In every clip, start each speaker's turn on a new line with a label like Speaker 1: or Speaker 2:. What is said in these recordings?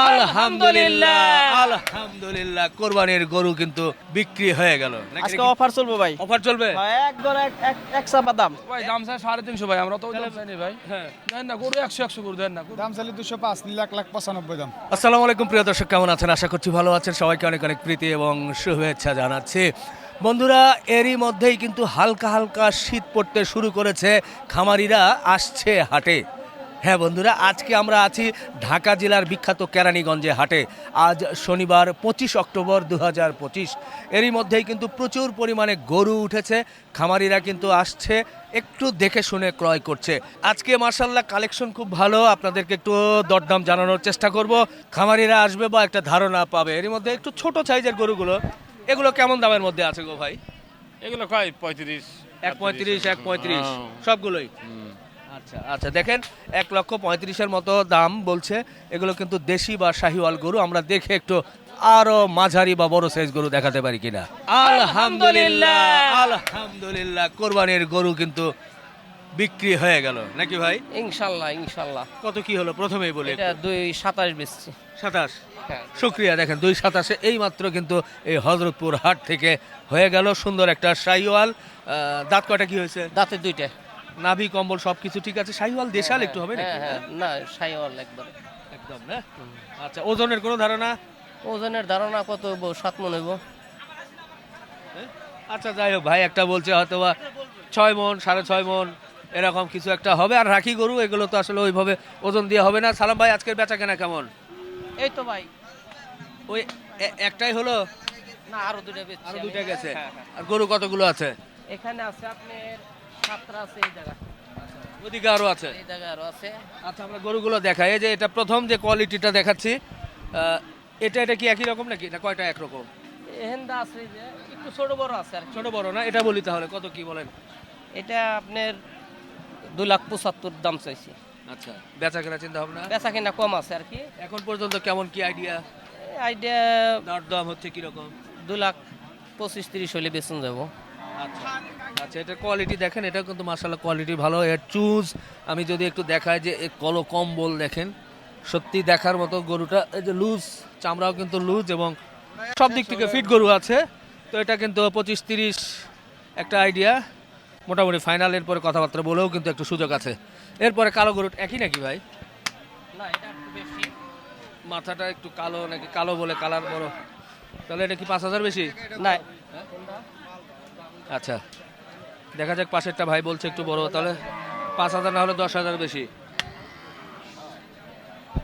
Speaker 1: আলহামদুলিল্লাহ। আলহামদুলিল্লাহ কোরবানির গরু কিন্তু বিক্রি হয়ে গেল।
Speaker 2: আজকে অফার চলবো ভাই।
Speaker 1: অফার চলবে?
Speaker 2: হ্যাঁ, একদম এক এক এক চাপা
Speaker 3: ভাই দাম চাই সাড়ে তিনশো ভাই আমরা তো ওই দাম চাইনি ভাই।
Speaker 1: হ্যাঁ।
Speaker 3: দেন না গরু একশো একশো গরু দেন না
Speaker 4: দাম চাইলে দুশো পাঁচ লাখ লাখ পঁচানব্বই দাম।
Speaker 1: আসসালামু আলাইকুম প্রিয় দর্শক কেমন আছেন? আশা করছি ভালো আছেন। সবাইকে অনেক অনেক প্রীতি এবং শুভেচ্ছা জানাচ্ছি। বন্ধুরা এরই মধ্যেই কিন্তু হালকা হালকা শীত পড়তে শুরু করেছে। খামারিরা আসছে হাটে। হ্যাঁ বন্ধুরা আজকে আমরা আছি ঢাকা জেলার বিখ্যাত কেরানীগঞ্জে হাটে। আজ শনিবার পঁচিশ অক্টোবর দু হাজার পঁচিশ। এরই মধ্যেই কিন্তু প্রচুর পরিমাণে গরু উঠেছে খামারিরা কিন্তু আসছে একটু দেখে শুনে ক্রয় করছে। আজকে মার্শাল্লাহ কালেকশন খুব ভালো আপনাদেরকে একটু দরদাম জানানোর চেষ্টা করব। খামারিরা আসবে বা একটা ধারণা পাবে। এরই মধ্যে একটু ছোট সাইজের গরুগুলো এগুলো কেমন দামের মধ্যে আছে গো ভাই?
Speaker 3: এগুলো কয় পঁয়ত্রিশ।
Speaker 1: এক পঁয়ত্রিশ এক পঁয়ত্রিশ সবগুলোই? আচ্ছা আচ্ছা দেখেন এক লক্ষ পঁয়ত্রিশের মতো দাম বলছে। এগুলো কিন্তু দেশি বা শাহিওয়াল গরু আমরা দেখে একটু আরও মাঝারি বা বড় সাইজ গরু দেখাতে পারি কিনা। আলহামদুলিল্লাহ। আলহামদুলিল্লাহ কোরবানির গরু কিন্তু বিক্রি হয়ে গেল নাকি ভাই?
Speaker 2: ইনশাল্লাহ ইনশাল্লাহ।
Speaker 1: কত কি হলো? প্রথমেই বলে
Speaker 2: এটা দুই সাতাশ বেচছি।
Speaker 1: সাতাশ?
Speaker 2: হ্যাঁ।
Speaker 1: শুক্রিয়া দেখেন দুই সাতাশে এই মাত্র কিন্তু এই হজরতপুর হাট থেকে হয়ে গেল সুন্দর একটা শাহিওয়াল। আহ, দাঁত কয়টা কি হয়েছে?
Speaker 2: দাঁতে দুইটা।
Speaker 1: নাভি কম্বল সবকিছু ঠিক আছে? শাহিওয়াল দেশাল একটু হবে নাকি?
Speaker 2: হ্যাঁ হ্যাঁ। না সাইওয়াল একবার
Speaker 1: একদম না? আচ্ছা ওজনের কোনো ধারণা?
Speaker 2: ওজনের ধারণা কত হইব? সাত মন হইব।
Speaker 1: আচ্ছা যাই হোক ভাই একটা বলছে হয়তো বা ছয় মন সাড়ে ছয় মন এরকম কিছু একটা হবে। আর রাখি গরু এগুলো তো আসলে ওইভাবে ওজন দিয়ে হবে না। সালাম ভাই আজকের বেচা কেনা কেমন?
Speaker 2: এই তো ভাই।
Speaker 1: ওই এ- একটাই হলো?
Speaker 2: না আরও দুইটা বেচছি
Speaker 1: আরও
Speaker 2: আমি।
Speaker 1: দুইটা গেছে।
Speaker 2: হ্যাঁ, হ্যাঁ।
Speaker 1: আর গরু কতগুলো আছে?
Speaker 2: এখানে আছে আপনার সাতটা আছে এই জায়গা
Speaker 1: ওদিকে আরও আছে?
Speaker 2: এই জায়গা আরও আছে।
Speaker 1: আচ্ছা আমরা গরুগুলো দেখাই। এই যে এটা প্রথম যে কোয়ালিটিটা দেখাচ্ছি এটা এটা কি একই রকম নাকি? না কয়টা একরকম
Speaker 2: এহেন্দা আছে যে একটু ছোট বড় আছে আর
Speaker 1: ছোট বড় না? এটা বলি তাহলে কত কি বলেন?
Speaker 2: এটা আপনার দুই লাখ পঁচাত্তর দাম চাইছি।
Speaker 1: আচ্ছা বেচা কেনা চিন্তা ভাবনা?
Speaker 2: বেচা কিনা কম আছে আর কি।
Speaker 1: এখন পর্যন্ত কেমন কি আইডিয়া
Speaker 2: আইডিয়া
Speaker 1: দর দাম হচ্ছে কীরকম?
Speaker 2: দু লাখ পঁচিশ তিরিশ হলে বেচুন যাব।
Speaker 1: আচ্ছা এটা কোয়ালিটি দেখেন এটা কিন্তু মাসাল্লাহ কোয়ালিটি ভালো। এর চুজ আমি যদি একটু দেখাই যে কলো কম্বল দেখেন সত্যি দেখার মতো গরুটা এই যে লুজ চামড়াও কিন্তু লুজ এবং সব দিক থেকে ফিট গরু আছে। তো এটা কিন্তু পঁচিশ তিরিশ একটা আইডিয়া মোটামুটি ফাইনালের পরে কথাবার্তা বলেও কিন্তু একটু সুযোগ আছে। এরপরে কালো গরু একই নাকি ভাই? মাথাটা একটু কালো নাকি কালো বলে কালার বড়। তাহলে এটা কি পাঁচ হাজার বেশি?
Speaker 2: না
Speaker 1: আচ্ছা দেখা যাক পাশেরটা ভাই বলছে একটু বড় তাহলে পাঁচ হাজার না হলে দশ হাজার বেশি।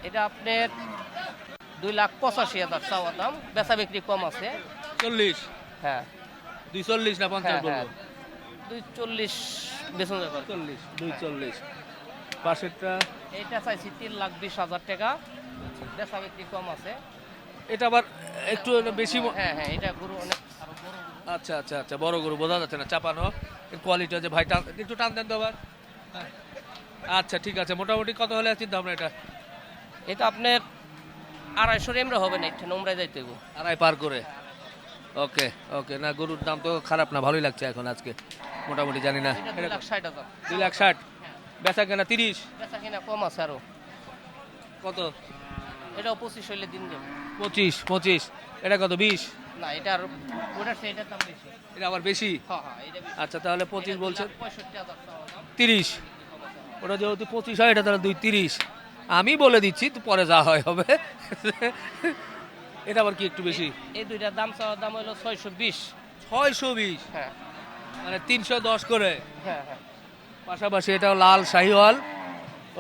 Speaker 2: এটা আপনার দুই লাখ পঁচাশি হাজার চাওয়া দাম বেচা বিক্রি কম আছে।
Speaker 1: চল্লিশ?
Speaker 2: হ্যাঁ।
Speaker 1: দুই চল্লিশ না পঞ্চাশ
Speaker 2: হ্যাঁ হ্যাঁ।
Speaker 1: বলব
Speaker 2: দুই চল্লিশ বেচুন যাবে
Speaker 1: চল্লিশ দুই চল্লিশ। পাশেরটা?
Speaker 2: এটা চাইছি তিন লাখ বিশ হাজার টাকা। বেচা বিক্রি কম আছে।
Speaker 1: এটা আবার একটু বেশি
Speaker 2: হ্যাঁ হ্যাঁ এটা গরু অনেক।
Speaker 1: আচ্ছা আচ্ছা আচ্ছা বড় গরু বোঝা যাচ্ছে না চাপানো। কোয়ালিটি আছে ভাই টান একটু টান দেন তো আবার। হ্যাঁ। আচ্ছা ঠিক আছে মোটামুটি কত হলে চিন্তা ভাবনা এটা?
Speaker 2: এটা আপনার আড়াইশো এমরা হবে না এটা নোংরায় যাইতে
Speaker 1: আড়াই পার করে। ওকে ওকে না গরুর দাম তো খারাপ না ভালোই লাগছে এখন আজকে। মোটামুটি জানি না।
Speaker 2: এটা দুই লাখ ষাট?
Speaker 1: বেচা কেনা তিরিশ?
Speaker 2: বেচা কিনা কম আছে আরও।
Speaker 1: কত?
Speaker 2: এটাও পঁচিশ হইলে দিন যাবে।
Speaker 1: পঁচিশ পঁচিশ। এটা কত বিশ?
Speaker 2: না এটা আর ওটার চেয়ে দাম বেশি।
Speaker 1: এটা আবার বেশি?
Speaker 2: হ্যাঁ হ্যাঁ এটা বেশি।
Speaker 1: আচ্ছা তাহলে পঁচিশ
Speaker 2: এটা দুই
Speaker 1: বলছে।
Speaker 2: পঁয়ষট্টি হাজার চাওয়া দাম।
Speaker 1: তিরিশ। ওটা যেহেতু পঁচিশ হয় এটা তাহলে দুই তিরিশ। আমি বলে দিচ্ছি তো পরে যা হয় হবে। এটা আবার কি একটু বেশি?
Speaker 2: এই দুইটার দাম চাওয়ার দাম হলো ছয়শো বিশ।
Speaker 1: ছয়শো বিশ?
Speaker 2: হ্যাঁ।
Speaker 1: মানে তিনশো দশ করে?
Speaker 2: হ্যাঁ হ্যাঁ।
Speaker 1: পাশাপাশি এটাও লাল শাহিওয়াল।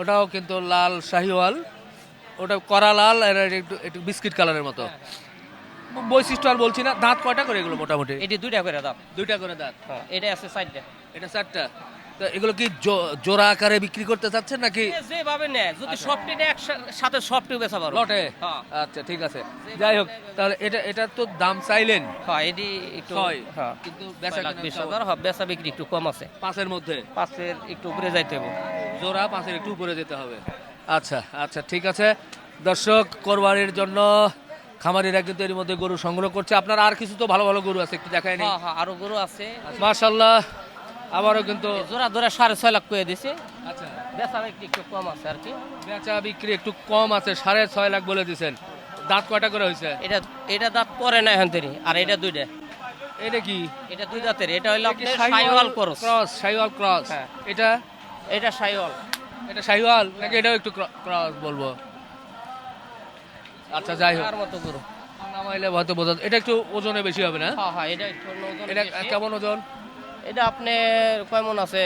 Speaker 1: ওটাও কিন্তু লাল শাহিওয়াল। ওটা করা লাল আর এটা একটু একটু বিস্কিট কালারের মতো। বৈশিষ্ট্য আর বলছি না দাঁত কয়টা করে এগুলো মোটামুটি?
Speaker 2: এটি দুইটা করে দাম
Speaker 1: দুইটা করে দাঁত?
Speaker 2: হ্যাঁ। এটা আছে চারটা
Speaker 1: এটা চারটা তো এগুলো কি জোড়া আকারে বিক্রি করতে চাচ্ছেন নাকি?
Speaker 2: যেভাবে নেয় যদি সবটি নেয় একসাথে সবটি বেচা পারো।
Speaker 1: লটে?
Speaker 2: হ্যাঁ।
Speaker 1: আচ্ছা ঠিক আছে। যাই হোক তাহলে এটা এটা তো দাম চাইলেন।
Speaker 2: হ্যাঁ এটি একটু হ্যাঁ।
Speaker 1: কিন্তু বেচা
Speaker 2: বিশ হাজার হ্যাঁ বেচা বিক্রি একটু কম আছে।
Speaker 1: পাঁচের মধ্যে?
Speaker 2: পাঁচের একটু উপরে যাইতে হবে।
Speaker 1: জোড়া পাঁচের একটু উপরে যেতে হবে। আচ্ছা আচ্ছা ঠিক আছে। দর্শক কোরবানির জন্য খামারিরা কিন্তু এর মধ্যে গরু সংগ্রহ করছে। আপনার আর কিছু তো ভালো ভালো গরু আছে একটু দেখায় নি
Speaker 2: হ্যাঁ হ্যাঁ আরও গরু আছে।
Speaker 1: মাশাল্লাহ আবারও কিন্তু
Speaker 2: জোড়া ধরে সাড়ে ছয় লাখ করে দিছে।
Speaker 1: আচ্ছা।
Speaker 2: বেচা বিক্রি একটু কম আছে আর কি।
Speaker 1: বেচা বিক্রি একটু কম আছে সাড়ে ছয় লাখ বলে দিছেন। দাঁত কয়টা করে হয়েছে?
Speaker 2: এটা এটা দাঁত পরে না এখন থেকে আর এটা দুইটা।
Speaker 1: এটা কি?
Speaker 2: এটা দুই দাঁতের এটা আপনার Sahiwal cross.
Speaker 1: Cross Sahiwal cross.
Speaker 2: হ্যাঁ।
Speaker 1: এটা?
Speaker 2: এটা সাইওয়াল।
Speaker 1: এটা শাহিওয়াল নাকি এটাও একটু ক্রস বলব? আচ্ছা যাই হোক।
Speaker 2: আর মতো গরু
Speaker 1: নামাইলে হয়তো বোঝা এটা একটু ওজনে বেশি হবে না?
Speaker 2: হ্যাঁ হ্যাঁ এটা একটু ওজন
Speaker 1: এটা কেমন ওজন?
Speaker 2: এটা আপনার কয় মন আছে?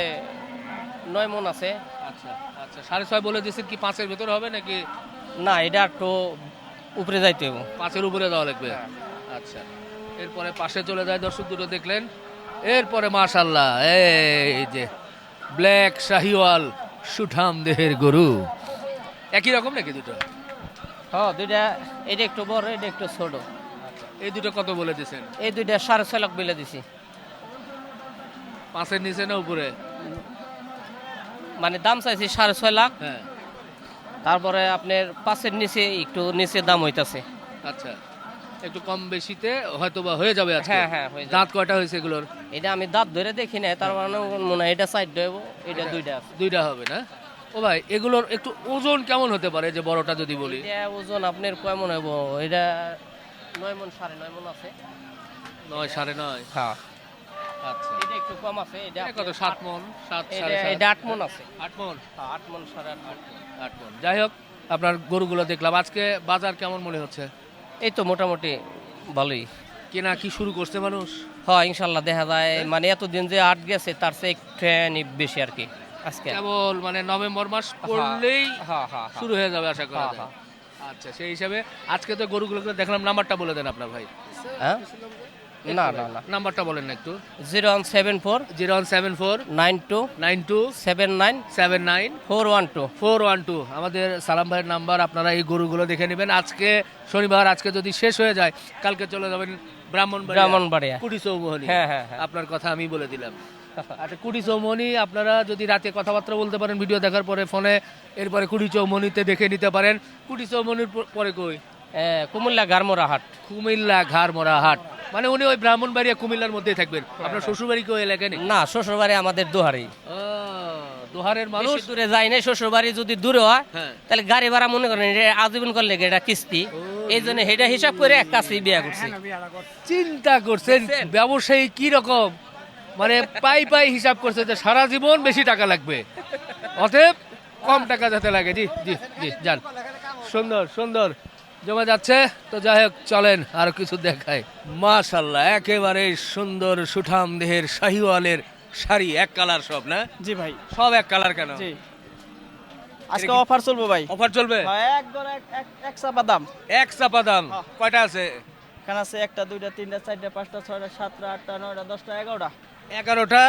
Speaker 2: নয় মন আছে।
Speaker 1: আচ্ছা আচ্ছা সাড়ে ছয় বলে দিয়েছেন কি পাঁচের ভেতরে হবে নাকি?
Speaker 2: না এটা একটু উপরে যাইতে হবে।
Speaker 1: পাঁচের উপরে দেওয়া লাগবে?
Speaker 2: হ্যাঁ।
Speaker 1: আচ্ছা এরপরে পাশে চলে যায় দর্শক দুটো দেখলেন? এরপরে মাশাল্লাহ এই যে ব্ল্যাক শাহিওয়াল সুঠাম দেহের গরু। একই রকম নাকি দুটো?
Speaker 2: হ্যাঁ দুইটা এটা একটু বড় এটা একটু ছোট।
Speaker 1: এই দুটো কত বলে দিয়েছেন
Speaker 2: এই দুইটা সাড়ে ছয় লাখ বিলে দিছি।
Speaker 1: পাঁচের নিচে না উপরে?
Speaker 2: মানে দাম চাইছি সাড়ে ছয় লাখ।
Speaker 1: হ্যাঁ।
Speaker 2: তারপরে আপনার পাঁচের নিচে একটু নিচে দাম হইতাছে।
Speaker 1: আচ্ছা। একটু কম বেশিতে হয়তো বা হয়ে যাবে আজকে।
Speaker 2: হ্যাঁ, হ্যাঁ, হয়ে যাবে।
Speaker 1: দাঁত কয়টা হয়েছে এগুলোর?
Speaker 2: এটা আমি দাঁত ধরে দেখি না তার মানে মনে হয় এটা সাইড দেবো এটা দুইটা আছে।
Speaker 1: দুইটা হবে না? ও ভাই এগুলোর একটু ওজন কেমন হতে পারে যে বড়টা যদি বলি?
Speaker 2: ওজন আপনার কয় মন হইব? এটা নয় মন সাড়ে নয় মন আছে।
Speaker 1: নয় সাড়ে নয়?
Speaker 2: হ্যাঁ।
Speaker 1: আচ্ছা।
Speaker 2: এটা একটু কম আছে এটা
Speaker 1: কত সাত মন? সাত
Speaker 2: এটা আট মন আছে।
Speaker 1: আট মন?
Speaker 2: হ্যাঁ, আট মন সাড়ে আট মন।
Speaker 1: আট মন। যাই হোক আপনার গরুগুলো দেখলাম। আজকে বাজার কেমন মনে হচ্ছে?
Speaker 2: এই তো মোটামুটি ভালোই।
Speaker 1: কেনা কি শুরু করছে মানুষ?
Speaker 2: হ্যাঁ ইনশাল্লাহ দেখা যায়। মানে এতদিন যে আট গেছে তার চেয়ে একটু বেশি আর কি। আজকে।
Speaker 1: কেবল মানে নভেম্বর মাস পড়লেই। শুরু হয়ে যাবে আশা করা যায়। আচ্ছা সেই হিসাবে আজকে তো গরুগুলোকে দেখলাম নাম্বারটা বলে দেন আপনার ভাই।
Speaker 2: হ্যাঁ? না না না।
Speaker 1: নাম্বারটা বলেন না একটু।
Speaker 2: Zero one seven four
Speaker 1: zero one seven four
Speaker 2: nine two
Speaker 1: nine two
Speaker 2: seven nine
Speaker 1: seven nine
Speaker 2: four one two.
Speaker 1: Four one two. আমাদের সালাম ভাইয়ের নাম্বার আপনারা এই গরুগুলো দেখে নেবেন। আজকে শনিবার আজকে যদি শেষ হয়ে যায় কালকে চলে যাবেন ব্রাহ্মণ
Speaker 2: ব্রাহ্মণবাড়িয়া।
Speaker 1: কুটি
Speaker 2: হ্যাঁ, হ্যাঁ, হ্যাঁ।
Speaker 1: আপনার কথা আমি বলে দিলাম। আচ্ছা কুটি চৌমোহনী আপনারা যদি রাতে কথাবার্তা বলতে পারেন ভিডিও দেখার পরে ফোনে এরপরে কুটি চৌমোহনীতে দেখে নিতে পারেন। কুটি চৌমোহনীর প- পরে কই?
Speaker 2: কুমিল্লা গারমোরা হাট
Speaker 1: কুমিল্লা ঘাড়মরা হাট মানে উনি ওই ব্রাহ্মণবাড়িয়া কুমিল্লার মধ্যেই থাকবেন। আপনার শ্বশুরবাড়ি কেউ এলাকায় নেই?
Speaker 2: না শ্বশুরবাড়ি আমাদের দোহারি
Speaker 1: দোহারের মানুষ?
Speaker 2: দূরে যাই না শ্বশুরবাড়ি যদি দূরে হয়
Speaker 1: হ্যাঁ।
Speaker 2: তাহলে গাড়ি ভাড়া মনে করেন আজীবন করলে এটা কিস্তি? এই জন্য সেটা হিসাব করে এক কাছে বিয়া করছি।
Speaker 1: চিন্তা করছেন? ব্যবসায়ী কি রকম? মানে পাই পাই হিসাব করছে যে সারা জীবন বেশি টাকা লাগবে। অতএব কম টাকা যাতে লাগে। জি জি জি যান। সুন্দর সুন্দর। জমা যাচ্ছে। তো যাই হোক চলেন আর কিছু দেখায় মাশাল্লাহ একেবারে সুন্দর সুঠাম দেহের শাহিওয়ালের শাড়ি এক কালার সব না?
Speaker 5: জি ভাই।
Speaker 1: সব এক কালার কেন?
Speaker 5: জি। আজকে অফার চলবে ভাই।
Speaker 1: অফার চলবে?
Speaker 5: হ্যাঁ, একদম এক এক এক চাপা দাম।
Speaker 1: এক চাপা দাম। কয়টা আছে?
Speaker 5: এখানে আছে একটা দুইটা তিনটা চারটা পাঁচটা ছয়টা সাতটা আটটা নয়টা দশটা এগারোটা।
Speaker 1: এগারোটা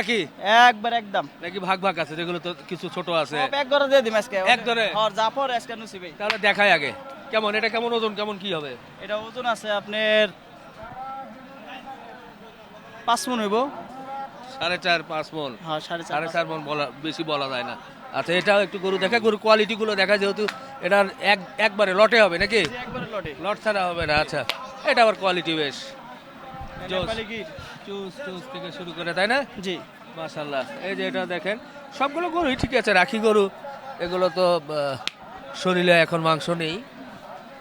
Speaker 1: একই?
Speaker 5: একবার একদম।
Speaker 1: নাকি ভাগ ভাগ আছে? যেগুলো তো কিছু ছোট আছে।
Speaker 5: এক ঘরে দিয়ে দিম আজকে
Speaker 1: এক ঘরে?
Speaker 5: হর জাফর আজকে নুসি ভাই।
Speaker 1: তাহলে দেখাই আগে। কেমন? এটা কেমন ওজন? কেমন কি হবে?
Speaker 5: এটা ওজন আছে আপনার পাঁচ মন হইব।
Speaker 1: সাড়ে চার পাঁচ মন।
Speaker 5: হ্যাঁ সাড়ে চার
Speaker 1: সাড়ে চার মন। বলা বেশি বলা যায় না। আচ্ছা এটাও একটু গরু দেখা গরু কোয়ালিটি গুলো দেখা যেহেতু এটা এক একবারে লটে হবে নাকি?
Speaker 5: একবারে লটে।
Speaker 1: লট ছাড়া হবে না আচ্ছা। এটা আবার কোয়ালিটি বেশ। চুজ চুজ থেকে শুরু করে তাই না?
Speaker 5: জি।
Speaker 1: মাশাল্লাহ এই যে এটা দেখেন সবগুলো গরুই ঠিক আছে রাখি গরু। এগুলো তো শরীরে এখন মাংস নেই।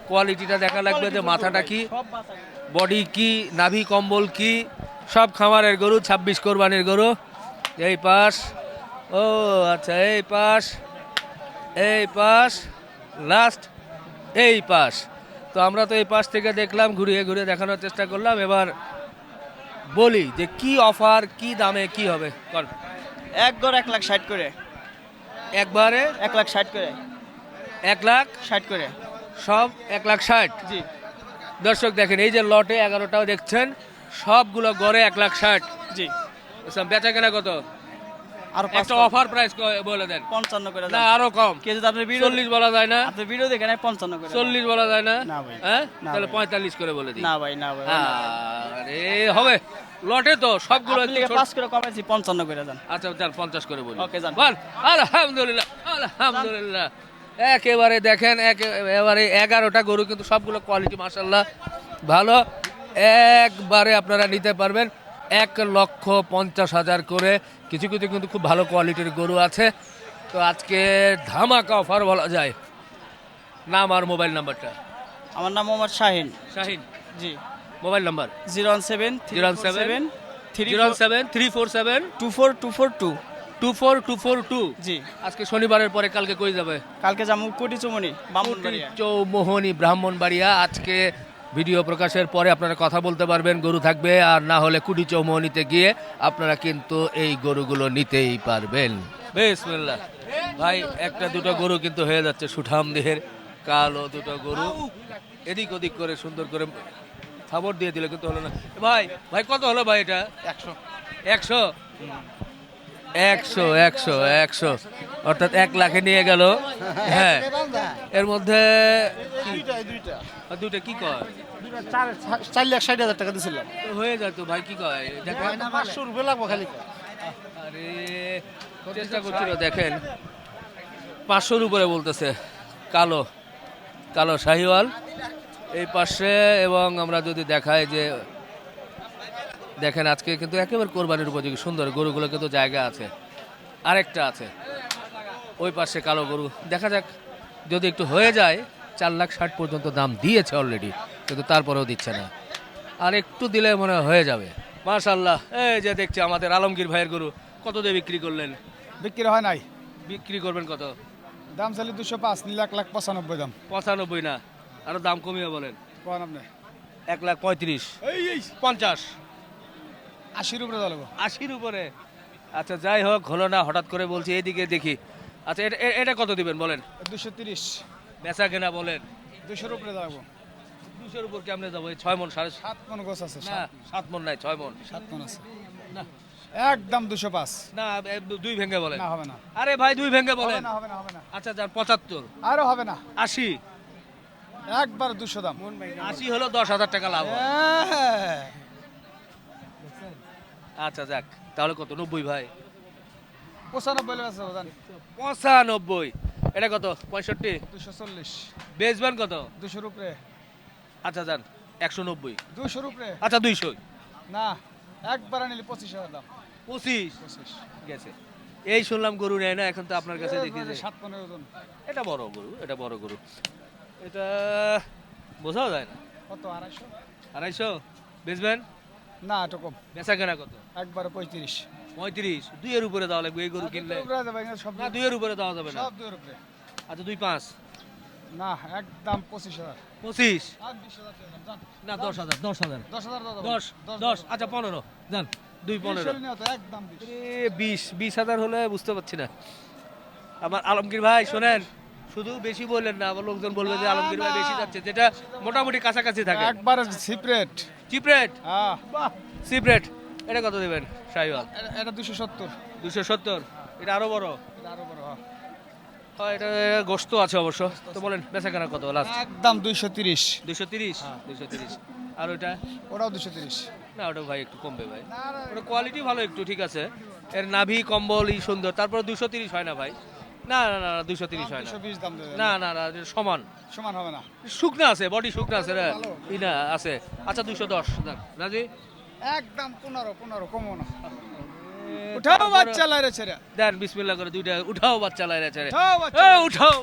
Speaker 1: কোয়ালিটিটা দেখা লাগবে যে মাথাটা কি বডি কি নাভি কম্বল কি সব খামারের গরু ছাব্বিশ কোরবানির গরু। এই পাশ ও আচ্ছা এই পাশ এই পাশ লাস্ট এই পাশ। তো আমরা তো এই পাশ থেকে দেখলাম ঘুরিয়ে ঘুরিয়ে দেখানোর চেষ্টা করলাম এবার বলি যে কি অফার কি দামে কি হবে? কর।
Speaker 5: এক গড় এক লাখ ষাট করে।
Speaker 1: একবারে?
Speaker 5: এক লাখ ষাট করে।
Speaker 1: এক লাখ?
Speaker 5: ষাট করে।
Speaker 1: সব এক লাখ ষাট?
Speaker 5: জি।
Speaker 1: দর্শক দেখেন এই যে লটে এগারোটাও দেখছেন সবগুলো গড়ে এক লাখ ষাট।
Speaker 5: জি।
Speaker 1: আচ্ছা, বেচা কেনা কত?
Speaker 5: আর
Speaker 1: একটা অফার প্রাইস বলে দেন।
Speaker 5: পঞ্চান্ন করে
Speaker 1: না আরও কম।
Speaker 5: কে যদি আপনি ভিডিও
Speaker 1: চল্লিশ বলা যায় না?
Speaker 5: আপনি ভিডিও দেখেন আমি পঞ্চান্ন করে দেন।
Speaker 1: চল্লিশ বলা যায় না?
Speaker 5: না ভাই।
Speaker 1: হ্যাঁ? তাহলে
Speaker 5: ভাই।
Speaker 1: পঁয়তাল্লিশ করে বলে দিই।
Speaker 5: না ভাই না ভাই।
Speaker 1: আরে হবে। লটে তো সবগুলো
Speaker 5: আপনি
Speaker 1: একটু
Speaker 5: লিগে
Speaker 1: ছোট-
Speaker 5: পাঁচ করে কমাইছি পঞ্চান্ন করে দেন।
Speaker 1: আচ্ছা তার পঞ্চাশ করে বলি।
Speaker 5: ওকে, যান।
Speaker 1: আলহামদুলিল্লাহ আলহামদুলিল্লাহ। একেবারে দেখেন একেবারে এগারোটা গরু কিন্তু সবগুলো কোয়ালিটি মাসাল্লাহ ভালো। একবারে আপনারা নিতে পারবেন এক লক্ষ পঞ্চাশ হাজার করে কিছু কিছু কিন্তু খুব ভালো কোয়ালিটির গরু আছে। তো আজকে ধামাকা অফার বলা যায়। নাম আর মোবাইল নাম্বারটা
Speaker 5: আমার নাম মোহাম্মদ শাহিন।
Speaker 1: শাহিন?
Speaker 5: জি।
Speaker 1: Mobile number
Speaker 5: zero one seven
Speaker 1: zero one seven
Speaker 5: three
Speaker 1: zero one seven three four seven
Speaker 5: two four two four two.
Speaker 1: Two four two four two.
Speaker 5: জি।
Speaker 1: আজকে শনিবারের পরে কালকে কই যাবে?
Speaker 5: কালকে যাব কোটি চুমনি বামুনবাড়িয়া
Speaker 1: চৌমোহনী ব্রাহ্মণবাড়িয়া। আজকে ভিডিও প্রকাশের পরে আপনারা কথা বলতে পারবেন গরু থাকবে আর না হলে কুটি চৌমোহনীতে গিয়ে আপনারা কিন্তু এই গরুগুলো নিতেই পারবেন। বিসমিল্লাহ। ভাই একটা দুটো গরু কিন্তু হয়ে যাচ্ছে সুঠাম দেহের কালো দুটো গরু। এদিক ওদিক করে সুন্দর করে খাবার দিয়ে দিলে কিন্তু হলো না। ভাই ভাই কত হলো ভাই এটা? একশো। একশো? একশো একশো একশো। অর্থাৎ এক লাখে নিয়ে গেল। হ্যাঁ। এর মধ্যে দুইটা কি কয়?
Speaker 3: চার লাখ ষাট হাজার টাকা দিয়েছিলাম
Speaker 1: হয়ে যায় তো ভাই কি কয়?
Speaker 3: পাঁচশো রুপে লাগবো খালি।
Speaker 1: আরে চেষ্টা করছিল দেখেন। পাঁচশোর উপরে বলতেছে কালো কালো শাহিওয়াল। এই পাশে এবং আমরা যদি দেখাই যে দেখেন আজকে কিন্তু একেবারে কোরবানির উপযোগী সুন্দর গরুগুলো কিন্তু জায়গা আছে। আরেকটা আছে ওই পাশে কালো গরু। দেখা যাক যদি একটু হয়ে যায় চার লাখ ষাট পর্যন্ত দাম দিয়েছে অলরেডি কিন্তু তারপরেও দিচ্ছে না। আর একটু দিলে মনে হয় হয়ে যাবে। মাশাল্লাহ এই যে দেখছি আমাদের আলমগীর ভাইয়ের গরু কত দিয়ে বিক্রি করলেন?
Speaker 3: বিক্রি হয় নাই।
Speaker 1: বিক্রি করবেন কত?
Speaker 3: দাম চাইলে দুশো পাঁচ এক লাখ পঁচানব্বই দাম।
Speaker 1: পঁচানব্বই না আরও দাম কমিয়ে বলেন। এক লাখ পঁয়ত্রিশ পঞ্চাশ।
Speaker 3: আশির উপরে দাঁড়াবো
Speaker 1: আশির উপরে। আচ্ছা যাই হোক হলো না হঠাৎ করে বলছি এইদিকে দেখি। আচ্ছা এটা এটা কত দিবেন বলেন?
Speaker 3: দুশো তিরিশ।
Speaker 1: বেচা কেনা বলেন।
Speaker 3: দুশোর উপরে দাঁড়াবো
Speaker 1: দুশোর উপর কেমনে যাব? ছয় মন সাড়ে সাত
Speaker 3: মন গোছ আছে
Speaker 1: না সাত মন। নাই ছয় মন।
Speaker 3: সাত মন আছে।
Speaker 1: না।
Speaker 3: একদম দুশো পাঁচ।
Speaker 1: না দুই ভেঙে বলেন।
Speaker 3: না হবে না।
Speaker 1: আরে ভাই দুই ভেঙে বলেন।
Speaker 3: না হবে না হবে না।
Speaker 1: আচ্ছা যার পঁচাত্তর।
Speaker 3: আরও হবে না।
Speaker 1: আশি।
Speaker 3: একবার দুশো দাম।
Speaker 1: আশি হলো দশ হাজার টাকা লাভ হ্যাঁ। আচ্ছা যাক। তাহলে কত? নব্বই ভাই।
Speaker 3: পঁচানব্বই আছে
Speaker 1: পঁচানব্বই। এটা কত? পঁয়ষট্টি?
Speaker 3: দুশো চল্লিশ।
Speaker 1: বেচবেন কত?
Speaker 3: দুশোর উপরে।
Speaker 1: আচ্ছা যান। একশো নব্বই।
Speaker 3: দুশোর উপরে?
Speaker 1: আচ্ছা দুইশো
Speaker 3: না একবার নিলে পঁচিশ হাজার দাম।
Speaker 1: পঁচিশ?
Speaker 3: পঁচিশ।
Speaker 1: গেছে। এই শুনলাম গরু নেয় না এখন তো আপনার কাছে দেখি যে
Speaker 3: সাত পনেরো জন।
Speaker 1: এটা বড় গরু এটা বড় গরু। এটা বোঝাও যায় না।
Speaker 3: কত আড়াইশো?
Speaker 1: আড়াইশো? বেচবেন?
Speaker 3: না একটু কম
Speaker 1: বেচা কেনা কত?
Speaker 3: একবারে পঁয়ত্রিশ।
Speaker 1: পঁয়ত্রিশ। দুইয়ের উপরে দেওয়া লাগবে এই গরু কিনলে।
Speaker 3: সব
Speaker 1: না দুইয়ের উপরে দেওয়া যাবে না।
Speaker 3: সব দুইয়ের উপরে।
Speaker 1: আচ্ছা দুই পাঁচ।
Speaker 3: না একদম পঁচিশ হাজার।
Speaker 1: পঁচিশ। না দশ হাজার দশ হাজার।
Speaker 3: দশ হাজার।
Speaker 1: দশ দশ আচ্ছা পনেরো। যান দুই পনেরো।
Speaker 3: একদম
Speaker 1: বিশ বিশ হাজার হলে বুঝতে পারছি না। আমার আলমগীর ভাই শোনেন। শুধু বেশি বললেন না আবার লোকজন বলবে যে আলমগীর ভাই বেশি যাচ্ছে যেটা মোটামুটি কাছাকাছি থাকে।
Speaker 3: একবারে সিপ্রেট।
Speaker 1: চিপ রেট
Speaker 3: হ্যাঁ
Speaker 1: এটা কত দেবেন শাহিওয়াল
Speaker 3: এটা- দুশো সত্তর।
Speaker 1: দুশো সত্তর? এটা আরও বড়?
Speaker 3: এটা আরও বড় হ্যাঁ।
Speaker 1: এটা গোস্ত আছে অবশ্য। তো বলেন বেচা কেনা কত লাস্ট
Speaker 3: একদম দুইশো তিরিশ।
Speaker 1: দুশো তিরিশ? দুশো তিরিশ। আর ওইটা?
Speaker 3: ওটাও দুশো তিরিশ।
Speaker 1: না ওটা ভাই একটু কমবে ভাই। ওটা কোয়ালিটি ভালো একটু ঠিক আছে। এর নাভি কম্বল ই সুন্দর। তারপর দুশো তিরিশ হয় না ভাই। না না না দুশো তিরিশ হয় না।
Speaker 3: দাম
Speaker 1: না না? না সমান।
Speaker 3: সমান হবে না।
Speaker 1: শুকনা আছে বডি শুকনা আছে রে না আছে। আচ্ছা দুশো দশ রাজি?
Speaker 3: একদম পনেরো পনেরো কমো না। উঠাও বাচ্চা লাইরে ছেড়ে।
Speaker 1: দেন বিসমিল্লাহ করে দুইটা উঠাও বাচ্চা লাইরে
Speaker 3: উঠাও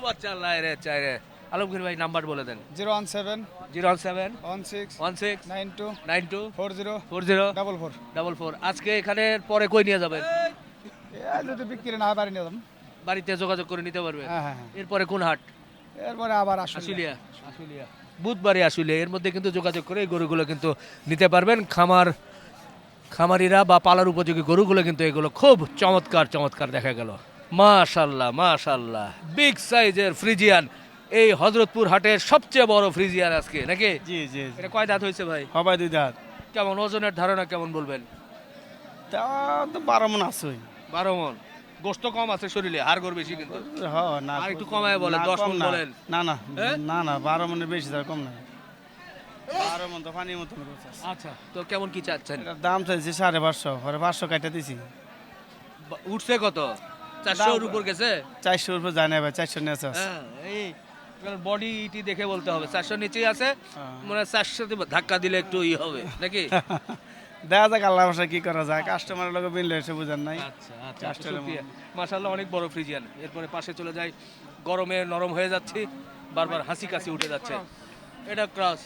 Speaker 1: লাইরে। আলমগীর ভাই নাম্বার বলে দেন।
Speaker 3: Zero one seven
Speaker 1: zero one seven
Speaker 3: one six
Speaker 1: one six
Speaker 3: nine two
Speaker 1: nine two
Speaker 3: four zero
Speaker 1: four zero
Speaker 3: double four.
Speaker 1: Double four. আজকে এখানে পরে কই নিয়ে যাবেন?
Speaker 3: যদি বিক্রি না বাড়ি নিয়ে যাম
Speaker 1: বাড়িতে যোগাযোগ করে নিতে পারবে
Speaker 3: হ্যাঁ হ্যাঁ হ্যাঁ।
Speaker 1: এরপরে কোন হাট?
Speaker 3: এরপরে আবার আসুন
Speaker 1: আশুলিয়া। আশুলিয়া। বুধবারে আশুলিয়া। এর মধ্যে কিন্তু যোগাযোগ করে এই গরুগুলো কিন্তু নিতে পারবেন। খামার খামারিরা বা পালার উপযোগী গরুগুলো কিন্তু এগুলো খুব চমৎকার চমৎকার দেখা গেল। মাশাল্লাহ মাশাল্লাহ। বিগ সাইজের ফ্রিজিয়ান। এই হজরতপুর হাটের সবচেয়ে বড় ফ্রিজিয়ান আজকে নাকি?
Speaker 3: জি জি
Speaker 1: এটা কয় দাঁত হয়েছে ভাই?
Speaker 3: সবাই দুই দাঁত।
Speaker 1: কেমন? ওজনের ধারণা কেমন বলবেন?
Speaker 3: তা তো বারো মন আছে
Speaker 1: বারো মন। গোস্ত কম আছে শরীরে হাড় বেশি কিন্তু।
Speaker 3: হ্যাঁ না
Speaker 1: আর একটু কমায় বলেন,
Speaker 3: না,
Speaker 1: দশ
Speaker 3: কম
Speaker 1: বলেন।
Speaker 3: না না
Speaker 1: হ্যাঁ?
Speaker 3: না না বারো মনের বেশি তার কম না। বারো মন তো পানির মতন
Speaker 1: আচ্ছা তো কেমন কি চাচ্ছেন?
Speaker 3: দাম চাইছি সাড়ে পাঁচশো পরে পাঁচশো কাটা দিছি।
Speaker 1: উঠছে কত? চারশোর উপর গেছে?
Speaker 3: চারশোর উপর ভাই চারশো নিয়ে আছে।
Speaker 1: হ্যাঁ এই বডি ইটি দেখে বলতে হবে চারশো নিচেই আছে। মানে ধাক্কা দিলে একটু ই হবে নাকি?
Speaker 4: দেখা যাক আল্লাহ ভাষা কি করা যায়। কাস্টমারের লোক মিললে এসে বুঝেন নাই।
Speaker 1: আচ্ছা আচ্ছা মাশাল্লাহ অনেক বড় ফ্রিজিয়ান। এরপরে পাশে চলে যায় গরমে নরম হয়ে যাচ্ছে। বারবার হাসি কাশি উঠে যাচ্ছে। এটা ক্রস।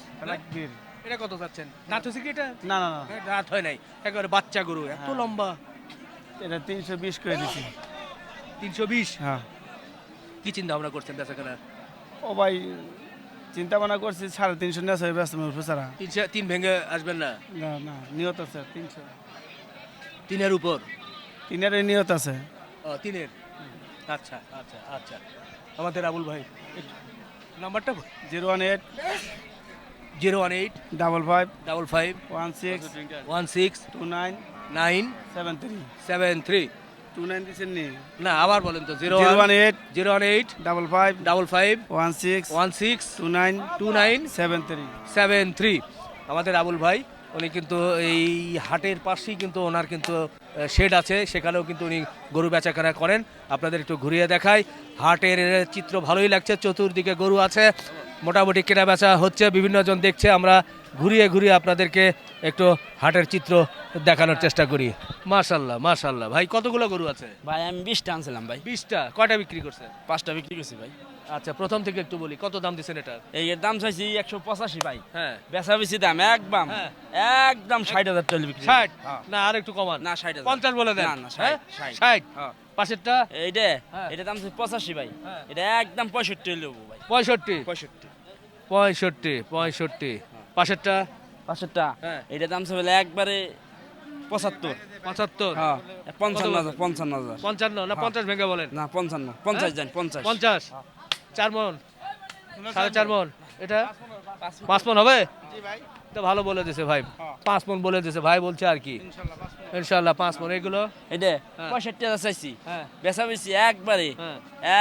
Speaker 1: এটা কত যাচ্ছেন দাঁত হয়েছে কি এটা?
Speaker 4: না না না।
Speaker 1: দাঁত হয় নাই। একেবারে বাচ্চা গরু এত লম্বা।
Speaker 4: এটা তিনশো বিশ করে দিছি।
Speaker 1: তিনশো বিশ?
Speaker 4: হ্যাঁ।
Speaker 1: কি চিন্তা ভাবনা করছেন কেনার
Speaker 4: ও ভাই চিন্তা ভাবনা করছি সাড়ে তিনশো নেওয়া হয়ে ব্যস্ত মুরফে ছাড়া
Speaker 1: তিনশো তিন ভেঙে আসবেন না?
Speaker 4: না না নিয়ত আছে তিনশো।
Speaker 1: তিনের উপর?
Speaker 4: তিনের নিয়ত আছে।
Speaker 1: ও তিনের? আচ্ছা আচ্ছা আচ্ছা। আমাদের আবুল ভাই নাম্বারটা
Speaker 4: zero one eight
Speaker 1: zero one eight
Speaker 4: double five
Speaker 1: double five
Speaker 4: one six
Speaker 1: one six
Speaker 4: two nine
Speaker 1: nine
Speaker 4: seven three.
Speaker 1: Seven three.
Speaker 4: Two nine দিচ্ছেন নি
Speaker 1: না আবার বলেন তো zero
Speaker 4: one eight
Speaker 1: zero one eight
Speaker 4: double five
Speaker 1: double five
Speaker 4: one six
Speaker 1: one six
Speaker 4: two nine
Speaker 1: two nine
Speaker 4: seven three
Speaker 1: seven three আমাদের আবুল ভাই উনি কিন্তু এই হাটের পাশেই কিন্তু ওনার কিন্তু শেড আছে সেখানেও কিন্তু উনি গরু বেচাকেনা করেন। আপনাদের একটু ঘুরিয়ে দেখাই হাটের চিত্র ভালোই লাগছে চতুর্দিকে গরু আছে। মোটামুটি কেনা বেচা হচ্ছে বিভিন্ন জন দেখছে। আমরা ঘুরিয়ে ঘুরিয়ে আপনাদেরকে একটু হাটের চিত্র দেখানোর চেষ্টা করি। মাশাল্লাহ মাশাল্লাহ। ভাই কতগুলো গরু আছে?
Speaker 5: ভাই আমি বিশটা আনছিলাম ভাই।
Speaker 1: বিশটা? কয়টা বিক্রি করছে
Speaker 5: পাঁচটা বিক্রি করছি ভাই।
Speaker 1: আচ্ছা প্রথম থেকে একটু বলি কত দাম দিচ্ছেন এটা
Speaker 5: এই এর দাম চাইছি একশো পঁচাশি ভাই।
Speaker 1: হ্যাঁ।
Speaker 5: বেচা বেশি দাম একদম
Speaker 1: হ্যাঁ।
Speaker 5: একদম ষাট হাজার টাকা বিক্রি
Speaker 1: ষাট?
Speaker 5: হ্যাঁ।
Speaker 1: না আর একটু কমান।
Speaker 5: না ষাট
Speaker 1: পঞ্চাশ বলে দেন।
Speaker 5: না, ষাট,
Speaker 1: হ্যাঁ? পাশেরটা
Speaker 5: এইটা। এটা দাম চাইছি পঁচাশি ভাই। এটা একদম পঁয়ষট্টি নেব ভাই।
Speaker 1: পঁয়ষট্টি?
Speaker 5: পঁয়ষট্টি।
Speaker 1: পঁয়ষট্টি পঁয়ষট্টি। পাশেরটা
Speaker 5: পাঁচশোটা
Speaker 1: হ্যাঁ।
Speaker 5: এটা দাম চাইলে একবারে পঁচাত্তর।
Speaker 1: পঁচাত্তর?
Speaker 5: হ্যাঁ পঞ্চান্ন হাজার পঞ্চান্ন হাজার।
Speaker 1: পঞ্চান্ন না পঞ্চাশ ভেঙে বলেন?
Speaker 5: না পঞ্চান্ন পঞ্চাশ যান পঞ্চাশ।
Speaker 1: পঞ্চাশ। চার মন। সাড়ে চার মন। এটা? পাঁচ মন। হবে? তো ভালো বলে দিছে ভাই। পাঁচ মন বলে দিছে ভাই বলছে আর কি। ইনশাল্লাহ পাঁচ মন। এগুলো?
Speaker 5: এটা
Speaker 1: হ্যাঁ।
Speaker 5: পঁয়ষট্টি হাজার চাইছি।
Speaker 1: হ্যাঁ।
Speaker 5: বেচা বেশি একবারে
Speaker 1: হ্যাঁ।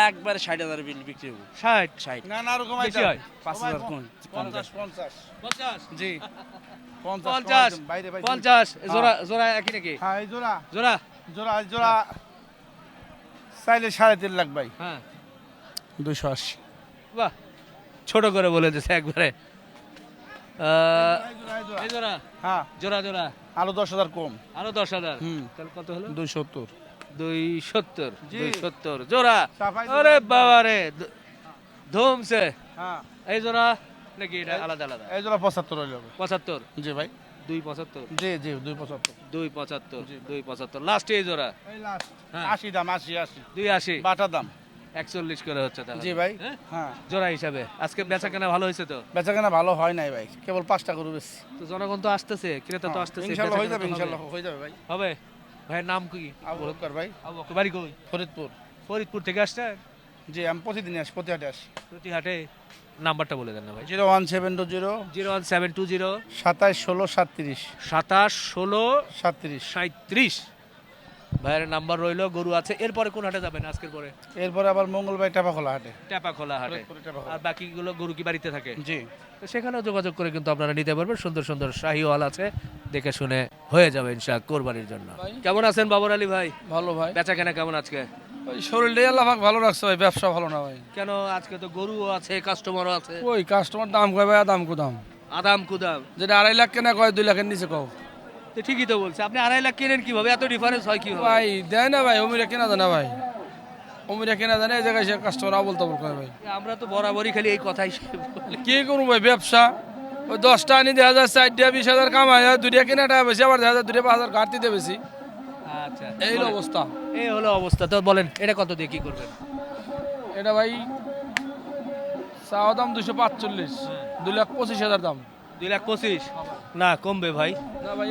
Speaker 5: একবারে ষাট হাজার বিল বিক্রি হব
Speaker 1: ষাট?
Speaker 5: ষাট।
Speaker 4: না না আরও
Speaker 1: বেশি হয়?
Speaker 5: পাঁচ হাজার কম
Speaker 4: পঞ্চাশ পঞ্চাশ।
Speaker 1: পঞ্চাশ?
Speaker 4: জি।
Speaker 1: পঞ্চাশ
Speaker 4: বাইরে বাইরে।
Speaker 1: পঞ্চাশ। জোড়া জোড়া একই নাকি?
Speaker 4: হ্যাঁ জোড়া।
Speaker 1: জোড়া?
Speaker 4: জোড়া জোড়া চাইলে সাড়ে তিন লাখ ভাই।
Speaker 1: হ্যাঁ।
Speaker 4: দুশো আশি।
Speaker 1: বাহ। ছোট করে বলে দিছে একবারে। জোড়া?
Speaker 4: হ্যাঁ।
Speaker 1: জোড়া জোড়া।
Speaker 4: আরও দশ হাজার কম।
Speaker 1: আরও দশ হাজার?
Speaker 4: হুম।
Speaker 1: তাহলে কত হলো?
Speaker 4: দুই সত্তর।
Speaker 1: দুই সত্তর। দুই সত্তর। জোড়া? আরে বাবা রে। ধুমছে।
Speaker 4: হ্যাঁ।
Speaker 1: এই জোড়া? নাকি এটা আলাদা আলাদা?
Speaker 4: এই জোড়া পঁচাত্তর যাবে
Speaker 1: পঁচাত্তর?
Speaker 4: জি ভাই।
Speaker 1: দুই পঁচাত্তর?
Speaker 4: জি জি দুই পঁচাত্তর।
Speaker 1: দুই পঁচাত্তর। দুই পঁচাত্তর। লাস্টে এই জোড়া?
Speaker 4: এই লাস্ট
Speaker 1: হ্যাঁ।
Speaker 4: আশি দাম আশি আশি।
Speaker 1: দুই আশি?
Speaker 4: বাটা দাম।
Speaker 1: একচল্লিশ করে হচ্ছে তাহলে।
Speaker 4: জি ভাই।
Speaker 1: হ্যাঁ?
Speaker 4: হ্যাঁ।
Speaker 1: জোড়া হিসাবে। আজকে বেচা কেনা ভালো হয়েছে তো?
Speaker 4: বেচা কেনা ভালো হয় নাই ভাই। কেবল পাঁচটা গরু বেশি
Speaker 1: তো জনগণ তো আসতেছে ক্রেতা তো আসতেছে
Speaker 4: ইনশাল্লাহ হয়ে যাবে। ইনশাল্লাহ হয়ে যাবে ভাই।
Speaker 1: হবে? ভাইয়ের নাম কি?
Speaker 4: আবু বকর ভাই।
Speaker 1: আবু বাড়ি কই?
Speaker 4: ফরিদপুর।
Speaker 1: ফরিদপুর থেকে আসছেন
Speaker 4: জি আমি প্রতিদিন আসি প্রতি হাটে আসি।
Speaker 1: প্রতি হাটে নাম্বারটা বলে দেন না ভাই।
Speaker 4: Zero one seven two zero
Speaker 1: zero one seven two zero
Speaker 4: সাতাশ ষোলো সাতত্রিশ।
Speaker 1: সাতাশ ষোলো
Speaker 4: সাতত্রিশ।
Speaker 1: সাঁত্রিশ ভাইয়ের নাম্বার রইল গরু আছে। এরপরে কোন হাটে যাবেন আজকের পরে?
Speaker 4: এরপরে আবার মঙ্গলবার টাপা খোলা হাটে।
Speaker 1: ট্যাপা খোলা হাটে
Speaker 4: টেপা।
Speaker 1: আর বাকিগুলো গরু কি বাড়িতে থাকে?
Speaker 4: জি।
Speaker 1: তো সেখানেও যোগাযোগ করে কিন্তু আপনারা নিতে পারবেন। সুন্দর সুন্দর শাহিওয়াল আছে দেখে শুনে হয়ে যাবে ইনশা কোরবানির জন্য। কেমন আছেন বাবর আলী ভাই?
Speaker 4: ভালো ভাই।
Speaker 1: বেচা কেনা কেমন আজকে?
Speaker 4: শরীরটাই আল্লাহ ভালো রাখছে ভাই ব্যবসা ভালো না ভাই।
Speaker 1: কেন আজকে তো গরুও আছে কাস্টমারও আছে?
Speaker 4: ওই কাস্টমার দাম কয় ভাই দাম কো দাম
Speaker 1: আদাম কুদাম।
Speaker 4: যেটা আড়াই লাখ কেনা কয় দুই লাখের নিচে কও।
Speaker 1: তো ঠিকই তো বলছে। আপনি আড়াই লাখ কেনেন কীভাবে? এত ডিফারেন্স হয় কি
Speaker 4: ভাই দেয় না ভাই অমিরা কেনা জানা ভাই। অমিরা কেনা জানে এই জায়গায় সে কাস্টমার আবল তাবল করে ভাই।
Speaker 1: আমরা তো বরাবরই খালি এই কথাই।
Speaker 4: কি করব ভাই ব্যবসা? ওই দশটা আনি দেওয়া যায় চারটা বিশ হাজার কামাই হয় দুইটা কেনা টাকা বেশি আবার দেখা যায় দুইটা পাঁচ হাজার ঘাটতিতে বেশি।
Speaker 1: আচ্ছা
Speaker 4: এই হলো অবস্থা।
Speaker 1: এই হলো অবস্থা। তো বলেন এটা কত দিয়ে কি করবেন?
Speaker 4: এটা ভাই চাওয়া দাম দুশো পাঁচচল্লিশ দুই লাখ পঁচিশ হাজার দাম।
Speaker 1: দুই লাখ পঁচিশ। না কমবে ভাই।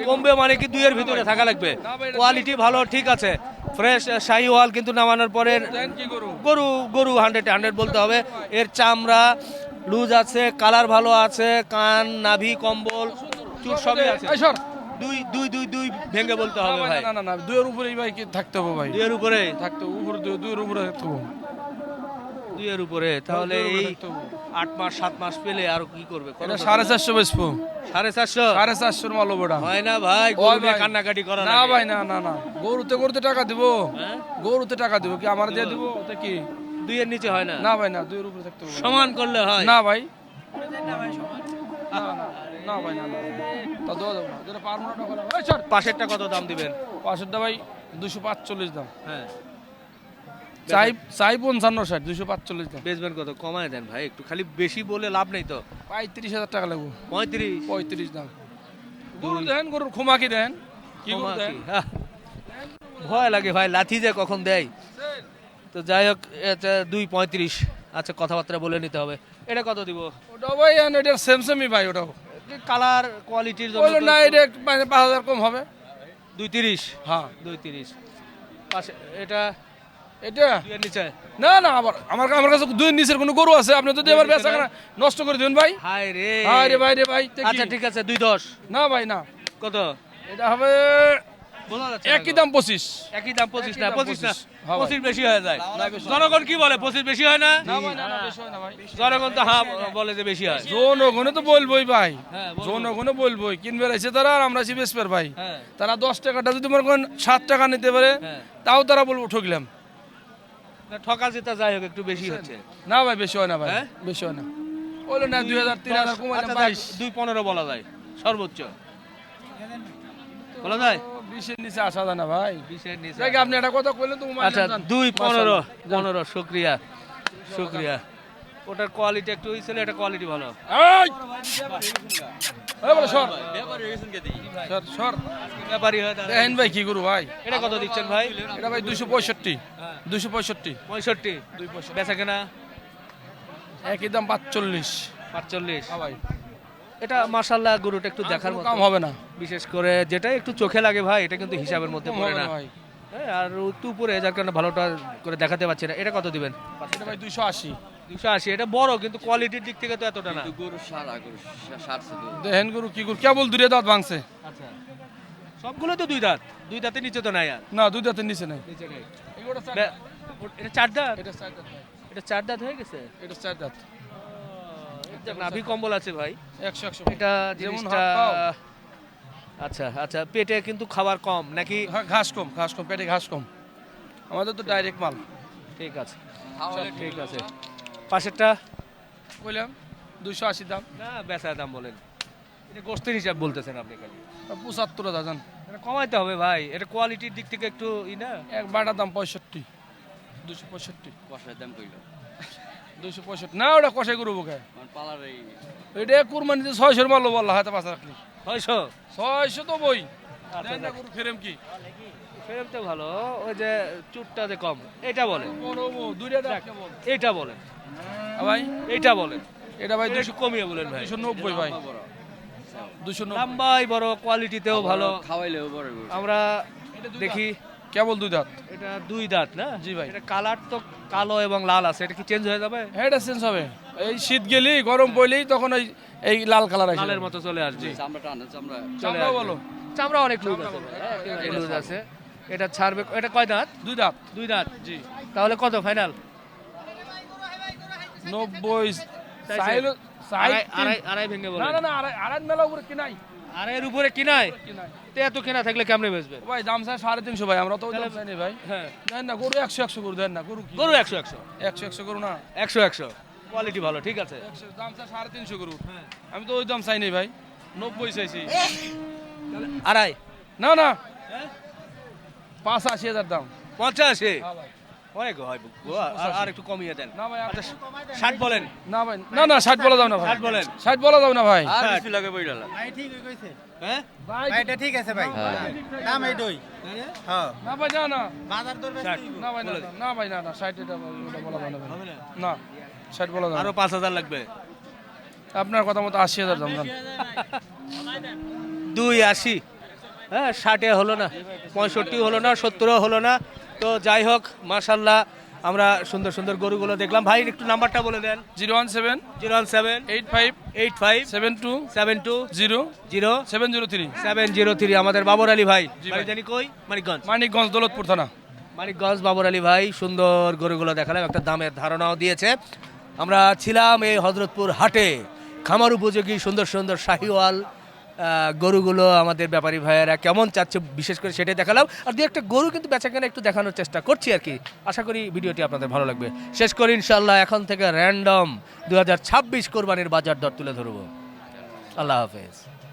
Speaker 1: কমবে মানে কি দুইয়ের ভিতরে থাকা লাগবে। কোয়ালিটি ভালো ঠিক আছে। ফ্রেশ শাহিওয়াল কিন্তু নামানোর পরে গরু গরু হান্ড্রেড হান্ড্রেড বলতে হবে। এর চামড়া লুজ আছে কালার ভালো আছে কান নাভি কম্বল চুট সবই আছে। দুই দুই দুই দুই ভেঙে বলতে হবে
Speaker 4: ভাই, না না না দুইয়ের উপরেই ভাই কি থাকতে হবে ভাই?
Speaker 1: দুইয়ের উপরে
Speaker 4: থাকতে উপরে দুই- দুইয়ের উপরে থাকতে হবে।
Speaker 1: দুইয়ের উপরে তাহলে এই আট মাস সাত মাস পেলে আর কি করবে?
Speaker 4: সাড়ে চারশো বেচবো
Speaker 1: সাড়ে চারশো?
Speaker 4: সাড়ে চারশোর মাল ওটা
Speaker 1: হয় না ভাই। কান্নাকাটি করা
Speaker 4: না ভাই না না না। গরুতে গরুতে টাকা দিব।
Speaker 1: হ্যাঁ?
Speaker 4: গরুতে টাকা দিব কি? আমার দিয়ে দিব? ওটা কি?
Speaker 1: দুইয়ের নিচে হয় না?
Speaker 4: না ভাই না দুইয়ের উপরে থাকতে
Speaker 1: সমান করলে হয়?
Speaker 4: না ভাই। না ভাই না না তা দেওয়া যাবে না। যেটা পারব না ওটা বলা- এই ছাড়।
Speaker 1: পাশেরটা কত দাম দিবেন?
Speaker 4: পাঁচশোটা ভাই দুশো পাঁচচল্লিশ দাম।
Speaker 1: হ্যাঁ।
Speaker 4: চাই চাই পঞ্চান্ন ষাট দুশো পাঁচচল্লিশ
Speaker 1: বেচবেন কত? কমায় দেন ভাই একটু খালি বেশি বলে লাভ নেই তো।
Speaker 4: পঁয়ত্রিশ হাজার টাকা লাগবে।
Speaker 1: পঁয়ত্রিশ?
Speaker 4: পঁয়ত্রিশ দাম। গরু দেন গরুর খোমাকি দেন? কি দেন?
Speaker 1: হ্যাঁ। ভয় লাগে ভাই লাথি যে কখন দেয়। তো যাই হোক দুই পঁয়ত্রিশ। আচ্ছা কথাবার্তা বলে নিতে হবে। এটা কত দিব?
Speaker 4: ওটা ভাই এটা সেম সেমই ভাই ওটাও।
Speaker 1: কালার কোয়ালিটির জন্য
Speaker 4: না এটা পাঁচ পাঁচ হাজার কম হবে।
Speaker 1: দুই তিরিশ?
Speaker 4: হ্যাঁ।
Speaker 1: দুই তিরিশ। পাশে এটা
Speaker 4: এটা না না আবার আমার আমার কাছে দুই নিচের কোনো গরু আছে আপনি যদি বেচা নষ্ট করে দিবেন ভাই
Speaker 1: হাই রে
Speaker 4: হ্যাঁ রে ভাই রে ভাই
Speaker 1: আচ্ছা ঠিক আছে দুই দশ
Speaker 4: না ভাই না
Speaker 1: কত
Speaker 4: এটা হবে
Speaker 1: বোঝা যাচ্ছে না
Speaker 4: একই দাম পঁচিশ
Speaker 1: একই দাম পঁচিশ না পঁচিশ না
Speaker 4: 25 হ্যাঁ ভাই।
Speaker 1: পঁচিশ বেশি হয়ে যায় জনগণ কি বলে পঁচিশ বেশি হয় না
Speaker 4: না ভাই না না বেশি হয় না ভাই
Speaker 1: জনগণ তো হ্যাঁ বলে যে বেশি হয়
Speaker 4: জনগণে তো বলবোই ভাই
Speaker 1: হ্যাঁ, বলব।
Speaker 4: জনগণে বলবোই কিনবে রয়েছে তারা আর আমরা আছি বেসপের ভাই
Speaker 1: হ্যাঁ
Speaker 4: তারা দশ টাকাটা যদি মনে করেন সাত টাকা নিতে পারে
Speaker 1: হ্যাঁ।
Speaker 4: তাও তারা বলব ঠকলাম
Speaker 1: ঠকা যেটা যাই হোক একটু বেশি হচ্ছে।
Speaker 4: না ভাই বেশি হয় না ভাই
Speaker 1: হ্যাঁ?
Speaker 4: বেশি হয় না। বলল না দুই হাজার তিন হাজার
Speaker 1: আচ্ছা,
Speaker 4: বাইশ।
Speaker 1: দুই পনেরো বলা যায় সর্বোচ্চ। বলা যায়?
Speaker 4: বিশের নিচে আসা যায় না ভাই।
Speaker 1: বিশের নিচে
Speaker 4: আপনি একটা কথা কইলেন তো
Speaker 1: আচ্ছা দুই পনেরো পনেরো শুক্রিয়া শুক্রিয়া। ওটার কোয়ালিটি একটু হয়েছিল এটা কোয়ালিটি ভালো।
Speaker 4: দেখেন ভাই কি করু ভাই।
Speaker 1: এটা কত দিচ্ছেন ভাই?
Speaker 4: এটা ভাই দুশো পঁয়ষট্টি। দুশো পঁয়ষট্টি।
Speaker 1: পঁয়ষট্টি। বেচা কেনা?
Speaker 4: একই দাম পাঁচচল্লিশ।
Speaker 1: পাঁচচল্লিশ।
Speaker 4: ভাই।
Speaker 1: এটা মাসাল্লাহ গরুটা একটু দেখার
Speaker 4: কোনো
Speaker 1: মতো।
Speaker 4: কাম হবে না।
Speaker 1: বিশেষ করে যেটা একটু চোখে লাগে ভাই এটা কিন্তু হিসাবের মধ্যে পড়ে না। হ্যাঁ, আর একটু উপরে যার কারণে ভালোটা করে দেখাতে পারছি না। এটা কত দিবেন?
Speaker 4: এটা ভাই দুইশো আশি।
Speaker 1: দুশো আশি এটা বড় কিন্তু কোয়ালিটির দিক থেকে তো এতটা না।
Speaker 4: দেখেন গরু কি গরু কেবল দূরে দাঁত ভাঙছে।
Speaker 1: আচ্ছা। সবগুলো তো দুই দাঁত দুই দাঁতের নিচে তো নাই আর।
Speaker 4: না দুই দাঁতের নিচে নেই।
Speaker 1: নিচে নেই।
Speaker 4: চার
Speaker 1: এটা চার দাঁত?
Speaker 4: এটা চার দাঁত।
Speaker 1: এটা চার দাঁত হয়ে গেছে?
Speaker 4: এটা চার দাঁত।
Speaker 1: এটা নাভি কম্বল আছে ভাই।
Speaker 4: একশো একশো।
Speaker 1: এটা জিনিসটা আচ্ছা আচ্ছা পেটে কিন্তু খাবার কম নাকি?
Speaker 4: হ্যাঁ, ঘাস কম ঘাস কম পেটে ঘাস কম। আমাদের তো ডাইরেক্ট মাল।
Speaker 1: ঠিক আছে। ঠিক। আছে। পাশেরটা?
Speaker 4: বললাম দুইশো আশি দাম।
Speaker 1: না বেচার দাম বলেন। এটা গোস্তের হিসাব বলতেছেন আপনি খালি।
Speaker 4: পঁচাত্তর জান
Speaker 1: এটা কমাইতে হবে ভাই। এটা কোয়ালিটির দিক থেকে একটু ই না?
Speaker 4: এক বাটার দাম পঁয়ষট্টি। দুশো পঁয়ষট্টি। কষার দাম কইল। দুশো পঁয়ষট্টি। না ওটা কষাই গরু বোকে। এটা কুরবানিতে ছয়শোর মাল বললা হাতে পাশে রাখলি।
Speaker 1: ছয়শো?
Speaker 4: ছয়শো তো বই।
Speaker 1: আচ্ছা,
Speaker 4: গরু ফেরেম কি?
Speaker 1: ফ্রেমটা ভালো ওই যে চুটটা যে কম এটা
Speaker 4: কেমন?
Speaker 1: এটা বলেন।
Speaker 4: আ ভাই?
Speaker 1: এটা বলেন।
Speaker 4: এটা ভাই দুশো
Speaker 1: কমিয়ে বলেন ভাই।
Speaker 4: দুশো নব্বই ভাই। দুশো নব্বই।
Speaker 1: বড় কোয়ালিটিতেও ভালো। আমরা দেখি।
Speaker 4: কেবল দুই দাঁত?
Speaker 1: এটা দুই দাঁত না?
Speaker 4: জি ভাই।
Speaker 1: এটা কালার তো কালো এবং লাল আছে। এটা কি চেঞ্জ হয়ে যাবে?
Speaker 4: হ্যাঁ এটা চেঞ্জ হবে। এই শীত গেলেই গরম পড়লেই তখন ওই এই লাল কালার আসে।
Speaker 1: লালের মতো চলে আসবে
Speaker 4: চামড়াও বলো।
Speaker 1: চামড়া অনেক লুজ আছে। লুজ আছে। এটা ছাড়বে এটা কয় দাঁত?
Speaker 4: দুই দাঁত।
Speaker 1: দুই দাঁত। জি। তাহলে কত? ফাইনাল
Speaker 4: নব্বই
Speaker 1: চাইছে?
Speaker 4: চাইলো চাই
Speaker 1: আড়াই
Speaker 4: তিন-
Speaker 1: আড়াই আড়াই
Speaker 4: না না না আড়াই আড়াই মেলা উপরে কিনাই।
Speaker 1: আড়াইয়ের উপরে কিনায়
Speaker 4: কিনাই।
Speaker 1: এত কেনা থাকলে কেমনে বেচবে?
Speaker 4: ভাই দাম চাই সাড়ে তিনশো ভাই আমরা তো ওই দাম চাইনি ভাই।
Speaker 1: হ্যাঁ।
Speaker 4: না গরু একশো একশো গরু দেন না গরু
Speaker 1: গরু একশো একশো।
Speaker 4: একশো একশো গরু না।
Speaker 1: একশো একশো। কোয়ালিটি ভালো ঠিক আছে।
Speaker 4: একশো দাম চাই সাড়ে তিনশো গরু। আমি তো ওই দাম চাইনি ভাই। নব্বই চাইছি।
Speaker 1: আড়াই।
Speaker 4: না না। পাঁচ আশি হাজার দাম।
Speaker 1: পঞ্চাশে?
Speaker 4: হ্যাঁ।
Speaker 1: অনেক হয় আর- আর একটু কমিয়ে দেন।
Speaker 4: না ভাই
Speaker 1: আচ্ছা ষাট বলেন।
Speaker 4: না ভাই না না ষাট বলা যাও না ভাই।
Speaker 1: ষাট বলেন।
Speaker 4: ষাট বলা যাও না ভাই।
Speaker 1: হ্যাঁ
Speaker 4: ভাই
Speaker 6: এটা ঠিক আছে ভাই। দাম এইটাই হ্যাঁ
Speaker 4: না ভাই না না।
Speaker 6: বাজার দর
Speaker 4: না ভাই না ভাই না না ষাট এটা এটা বলা যাও না ভাই। না? ষাট বলা যাও
Speaker 1: আরও পাঁচ হাজার লাগবে।
Speaker 4: আপনার কথা মতো আশি হাজার দাম দাম
Speaker 1: দুই আশি। হ্যাঁ ষাটে হলো না পঁয়ষট্টি হলো না সত্তরও হলো না তো যাই হোক মাশাল্লাহ আমরা সুন্দর সুন্দর গরুগুলো দেখলাম। ভাই একটু নাম্বারটা বলে দেন।
Speaker 4: Zero one seven
Speaker 1: zero one seven
Speaker 4: eight five
Speaker 1: eight five
Speaker 4: seven two
Speaker 1: seven two
Speaker 4: zero
Speaker 1: zero
Speaker 4: seven zero three
Speaker 1: seven zero three. আমাদের বাবর আলী ভাই। জানি কই? মানিকগঞ্জ।
Speaker 4: মানিকগঞ্জ দৌলতপুর থানা।
Speaker 1: মানিকগঞ্জ বাবর আলী ভাই সুন্দর গরুগুলো দেখালাম একটা দামের ধারণাও দিয়েছে। আমরা ছিলাম এই হজরতপুর হাটে। খামার উপযোগী সুন্দর সুন্দর শাহিওয়াল গরুগুলো আমাদের ব্যাপারী ভাইয়েরা কেমন চাচ্ছে বিশেষ করে সেটাই দেখালাম। আর দু একটা গরু কিন্তু বেচা কেনা একটু দেখানোর চেষ্টা করছি আর কি। আশা করি ভিডিওটি আপনাদের ভালো লাগবে। শেষ করি ইনশাল্লাহ এখন থেকে র্যান্ডম দু হাজার ছাব্বিশ কোরবানির বাজার দর তুলে ধরবো। আল্লাহ হাফেজ।